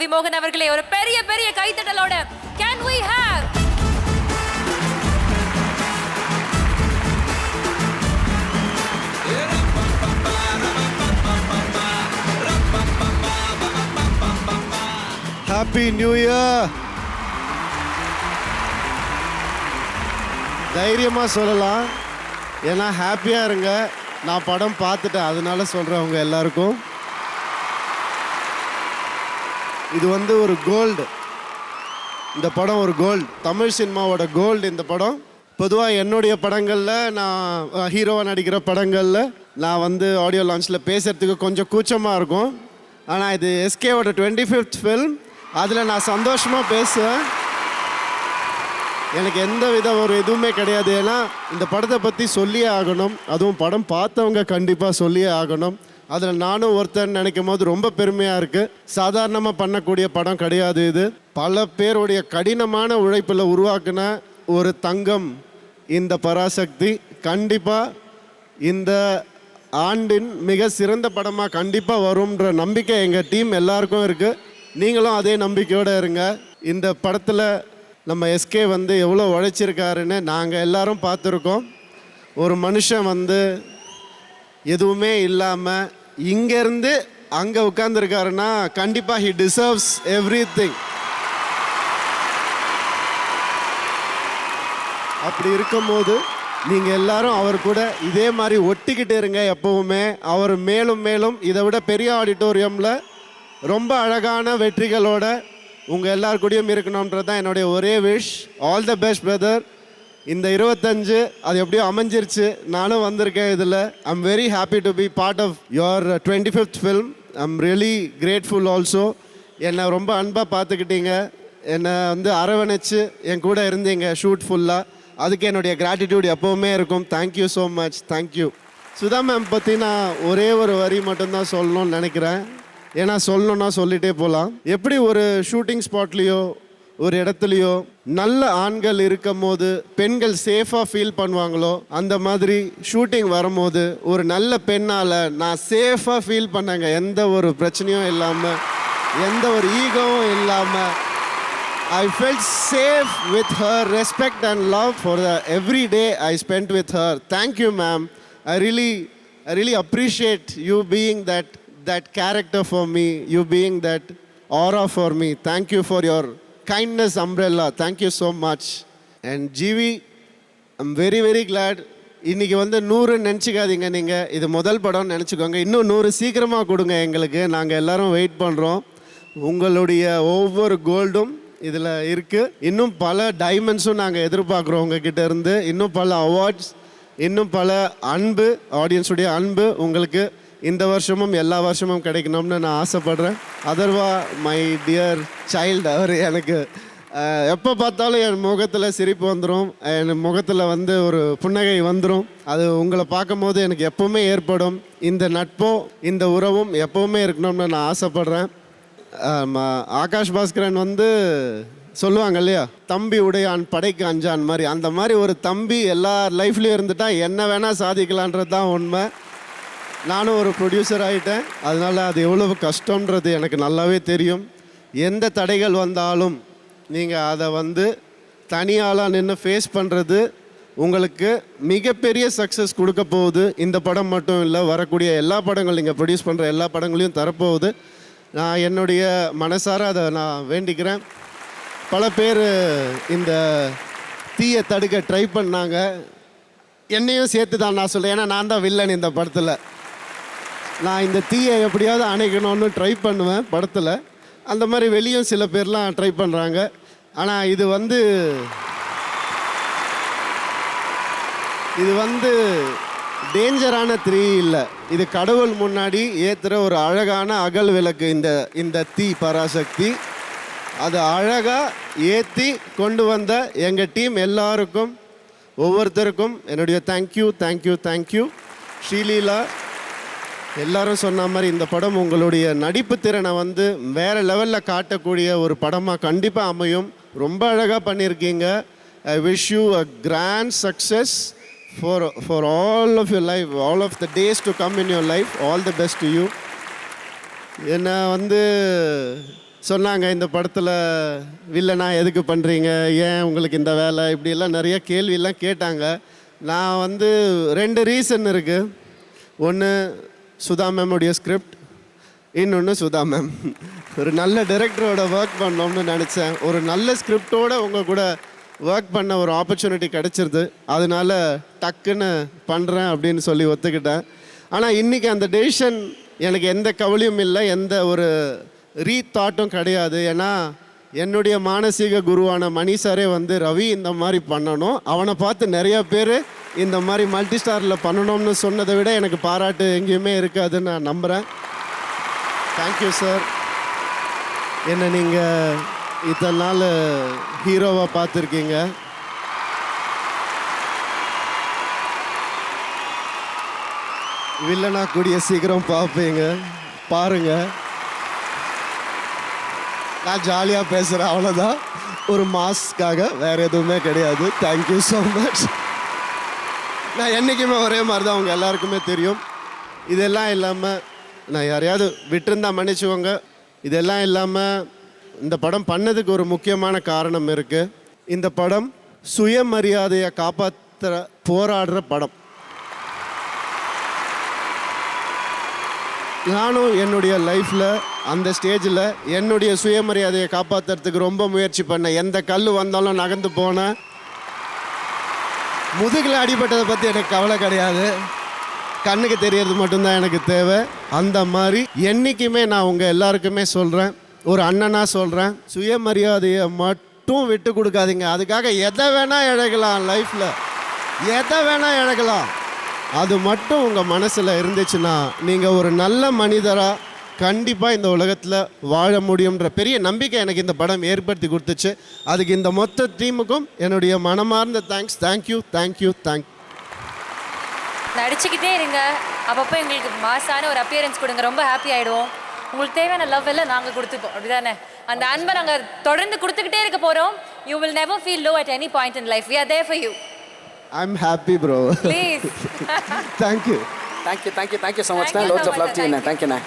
விமோகன் அவர்களே ஒரு பெரிய பெரிய கைத்தட்டலோட can we have happy new year தைரியமாக சொல்லலாம். ஏன்னா ஹாப்பியாக இருங்க நான் படம் பார்த்துட்டேன். அதனால சொல்கிறேன் உங்க எல்லாருக்கும். இது வந்து ஒரு கோல்டு இந்த படம் ஒரு கோல்டு தமிழ் சினிமாவோட கோல்டு இந்த படம். பொதுவாக என்னுடைய படங்களில் நான் ஹீரோவாக நடிக்கிற படங்களில் நான் வந்து ஆடியோ லான்ச்சில் பேசுகிறதுக்கு கொஞ்சம் கூச்சமாக இருக்கும். ஆனால் இது எஸ்கேவோட டுவெண்ட்டி ஃபிஃப்த் ஃபில்ம் அதில் நான் சந்தோஷமாக பேசுவேன். எனக்கு எந்த வித ஒரு எதுவுமே கிடையாது. ஏன்னா இந்த படத்தை பற்றி சொல்லியே ஆகணும். அதுவும் படம் பார்த்தவங்க கண்டிப்பாக சொல்லியே ஆகணும். அதில் நானும் ஒருத்தன் நினைக்கும் போது ரொம்ப பெருமையாக இருக்குது சாதாரணமாக பண்ணக்கூடிய படம் கிடையாது இது. பல பேருடைய கடினமான உழைப்பில் உருவாக்கின ஒரு தங்கம் இந்த பராசக்தி. கண்டிப்பாக இந்த ஆண்டின் மிக சிறந்த படமாக கண்டிப்பாக வரும்ன்ற நம்பிக்கை எங்கள் டீம் எல்லாருக்கும் இருக்குது நீங்களும் அதே நம்பிக்கையோடு இருங்க. இந்த படத்தில் நம்ம எஸ்கே வந்து எவ்வளோ உழைச்சிருக்காருன்னு நாங்கள் எல்லாரும் பார்த்துருக்கோம். ஒரு மனுஷன் வந்து எதுவுமே இல்லாமல் இங்கேருந்து அங்கே உட்காந்துருக்காருன்னா கண்டிப்பாக ஹி டிசர்வ்ஸ் எவ்ரி திங் அப்படி இருக்கும்போது நீங்கள் எல்லாரும் அவர் கூட இதே மாதிரி ஒட்டிக்கிட்டு இருங்க எப்பவுமே. அவர் மேலும் மேலும் இதை விட பெரிய ஆடிட்டோரியமில் ரொம்ப அழகான வெற்றிகளோட உங்கள் எல்லார் கூடயும் இருக்கணுன்றது தான் என்னுடைய ஒரே wish all the best brother இந்த இருபத்தஞ்சு அது எப்படியோ அமைஞ்சிருச்சு. நானும் வந்திருக்கேன் இதில். I'm very happy to be part of your twenty fifth film I'm really grateful also என்னை ரொம்ப அன்பாக பார்த்துக்கிட்டீங்க. என்னை வந்து அரவணைச்சு என் கூட இருந்தீங்க ஷூட் ஃபுல்லாக அதுக்கு என்னுடைய கிராட்டிடியூட் எப்போவுமே இருக்கும். Thank you so much thank you Sudha ma'am பற்றி நான் ஒரே ஒரு வரி மட்டும்தான் சொல்லணும்னு நினைக்கிறேன். ஏன்னா சொல்லணும்னா சொல்லிட்டே போகலாம் எப்படி ஒரு ஷூட்டிங் ஸ்பாட்லேயோ ஒரு இடத்துலையோ நல்ல ஆண்கள் இருக்கும் போது பெண்கள் சேஃபாக ஃபீல் பண்ணுவாங்களோ அந்த மாதிரி ஷூட்டிங் வரும்போது ஒரு நல்ல பெண்ணால் நான் சேஃபாக ஃபீல் பண்ணேங்க எந்த ஒரு பிரச்சனையும் இல்லாமல் எந்த ஒரு ஈகோவும் இல்லாமல் I felt safe with her respect and love for the every day I spend with her thank you ma'am I really I really appreciate you being that that character for me you being that aura for me thank you for your kindness umbrella. Thank you so much. And GV, I'm very very glad. இன்றைக்கி வந்து நூறு நினச்சிக்காதீங்க நீங்கள் இது முதல் படம்னு நினச்சிக்கோங்க இன்னும் நூறு சீக்கிரமாக கொடுங்க எங்களுக்கு நாங்கள் எல்லோரும் வெயிட் பண்ணுறோம் உங்களுடைய ஒவ்வொரு கோல்டும் இதில் இருக்குது இன்னும் பல டைமண்ட்ஸும் நாங்கள் எதிர்பார்க்குறோம் உங்ககிட்ட இருந்து இன்னும் பல அவார்ட்ஸ் இன்னும் பல அன்பு ஆடியன்ஸுடைய அன்பு உங்களுக்கு இந்த வருஷமும் எல்லா வருஷமும் கிடைக்கணும்னு நான் ஆசைப்படுறேன். அதர்வா மை டியர் சைல்டு அவர் எனக்கு எப்போ பார்த்தாலும் என் முகத்தில் சிரிப்பு வந்துடும் என் முகத்தில் வந்து ஒரு புன்னகை வந்துடும் அது உங்களை பார்க்கும்போது எனக்கு எப்பவுமே ஏற்படும். இந்த நட்பும் இந்த உறவும் எப்பவுமே இருக்கணும்னு நான் ஆசைப்படுறேன். ஆகாஷ் பாஸ்கரன் வந்து சொல்லுவாங்க இல்லையா? தம்பி உடையான் படைக்கு அஞ்சான் மாதிரி. அந்த மாதிரி ஒரு தம்பி எல்லா லைஃப்லேயும் இருந்துட்டால் என்ன வேணால் சாதிக்கலான்றது தான் உண்மை. நானும் ஒரு ப்ரொடியூசர் ஆகிட்டேன் அதனால் அது எவ்வளவு கஷ்டன்றது எனக்கு நல்லாவே தெரியும். எந்த தடைகள் வந்தாலும் நீங்கள் அதை வந்து தனியாளாக நின்று ஃபேஸ் பண்ணுறது உங்களுக்கு மிகப்பெரிய சக்ஸஸ் கொடுக்க போகுது. இந்த படம் மட்டும் இல்லை வரக்கூடிய எல்லா படங்கள் நீங்கள் ப்ரொடியூஸ் பண்ணுற எல்லா படங்களையும் தரப்போகுது. நான் என்னுடைய மனசார அதை நான் வேண்டிக்கிறேன். பல பேர் இந்த தீயை தடுக்க ட்ரை பண்ணாங்க. என்னையும் சேர்த்து தான் நான் சொல்கிறேன் ஏன்னா நான் தான் வில்லன் இந்த படத்தில். நான் இந்த தீயை எப்படியாவது அணைக்கணும்னு ட்ரை பண்ணுவேன் படத்தில். அந்த மாதிரி வெளியும் சில பேர்லாம் ட்ரை பண்ணுறாங்க ஆனால் இது வந்து இது வந்து டேஞ்சரான த்ரீ இல்லை. இது கடவுள் முன்னாடி ஏற்றுற ஒரு அழகான அகல் விளக்கு இந்த இந்த தீ பராசக்தி. அது அழகாக ஏற்றி கொண்டு வந்த எங்கள் டீம் எல்லாருக்கும் ஒவ்வொருத்தருக்கும் என்னுடைய தேங்க்யூ தேங்க்யூ தேங்க்யூ ஸ்ரீலீலா எல்லாரும் சொன்ன மாதிரி இந்த படம் உங்களுடைய நடிப்பு திறனை வந்து வேற லெவலில் காட்டக்கூடிய ஒரு படமாக கண்டிப்பாக அமையும். ரொம்ப அழகாக பண்ணியிருக்கீங்க. I wish you a grand success for for all of your life all of the days to come in your life all the best to you என்னை வந்து சொன்னாங்க இந்த படத்தில் வில்லனா எதுக்கு பண்ணுறீங்க ஏன் உங்களுக்கு இந்த வேலை? இப்படியெல்லாம் நிறைய கேள்வியெல்லாம் கேட்டாங்க. நான் வந்து ரெண்டு ரீசன் இருக்குது ஒன்று சுதா மேமுடைய ஸ்கிரிப்ட் இன்னொன்று சுதா மேம் ஒரு நல்ல டைரக்டரோட ஒர்க் பண்ணோம்னு நினச்சேன். ஒரு நல்ல ஸ்கிரிப்டோட உங்கள் கூட ஒர்க் பண்ண ஒரு ஆப்பர்ச்சுனிட்டி கிடச்சிருது. அதனால டக்குன்னு பண்ணுறேன் அப்படின்னு சொல்லி ஒத்துக்கிட்டேன். ஆனால் இன்றைக்கி அந்த டெசிஷன் எனக்கு எந்த கவலையும் இல்லை. எந்த ஒரு ரீதாட்டும் கிடையாது. ஏன்னா என்னுடைய மானசீக குருவான மணி சாரே வந்து ரவி இந்த மாதிரி பண்ணணும். அவனை பார்த்து நிறைய பேர் இந்த மாதிரி மல்டி ஸ்டாரில் பண்ணணும்னு சொன்னதை விட எனக்கு பாராட்டு எங்கேயுமே இருக்காதுன்னு நான் நம்புகிறேன் தேங்க்யூ சார் என்னை நீங்கள் இத்தனை நாள் ஹீரோவாக பார்த்துருக்கீங்க? வில்லனா கூடிய சீக்கிரம் பார்ப்பீங்க. பாருங்க. நான் ஜாலியாக பேசுகிறேன் அவ்வளோதான் ஒரு மாஸ்க்காக வேறு எதுவுமே கிடையாது. தேங்க்யூ ஸோ மச் நான் என்றைக்குமே ஒரே மாதிரி தான் அவங்க எல்லாருக்குமே தெரியும். இதெல்லாம் இல்லாமல் நான் யாரையாவது விட்டுருந்தா மன்னிச்சுக்கோங்க. இதெல்லாம் இல்லாமல் இந்த படம் பண்ணதுக்கு ஒரு முக்கியமான காரணம் இருக்குது இந்த படம் சுயமரியாதையை காப்பாற்றுற போராடுற படம். நானும் என்னுடைய லைஃப்பில் அந்த ஸ்டேஜில் என்னுடைய சுயமரியாதையை காப்பாற்றுறதுக்கு ரொம்ப முயற்சி பண்ணேன். எந்த கல் வந்தாலும் நகர்ந்து போனேன். முதுகில் அடிபட்டதை பற்றி எனக்கு கவலை கிடையாது. கண்ணுக்கு தெரியறது மட்டும்தான் எனக்கு தேவை. அந்த மாதிரி என்றைக்குமே நான் உங்கள் எல்லாருக்குமே சொல்கிறேன் ஒரு அண்ணனாக சொல்கிறேன் சுயமரியாதையை மட்டும் விட்டு கொடுக்காதீங்க. அதுக்காக எதை வேணால் இழகலாம் லைஃப்பில் எதை வேணால் இழகலாம். அது மட்டும் உங்கள் மனசில் இருந்துச்சுன்னா நீங்கள் ஒரு நல்ல மனிதராக கண்டிப்பாக இந்த உலகத்தில் வாழ முடியுன்ற பெரிய நம்பிக்கை எனக்கு இந்த படம் ஏற்படுத்தி கொடுத்துச்சு. அதுக்கு இந்த மொத்த டீமுக்கும் என்னுடைய மனமார்ந்த thanks thank you thank you thank நடிச்சுக்கிட்டே இருங்க. அப்பப்போ எங்களுக்கு மாசான ஒரு அப்பியரன்ஸ் கொடுங்க. ரொம்ப ஹாப்பி ஆயிடுவோம். உங்களுக்கு தேவையான லவ் எல்லாம் நாங்கள் கொடுத்துப்போம். அப்படிதானே? அந்த அன்பை நாங்கள் தொடர்ந்து கொடுத்துக்கிட்டே இருக்க போகிறோம் you will never feel low at any point in life we are there for you I am happy bro please thank you thank you thank you thank you so much you lots of love to thank you. தேங்க்யூண்ணே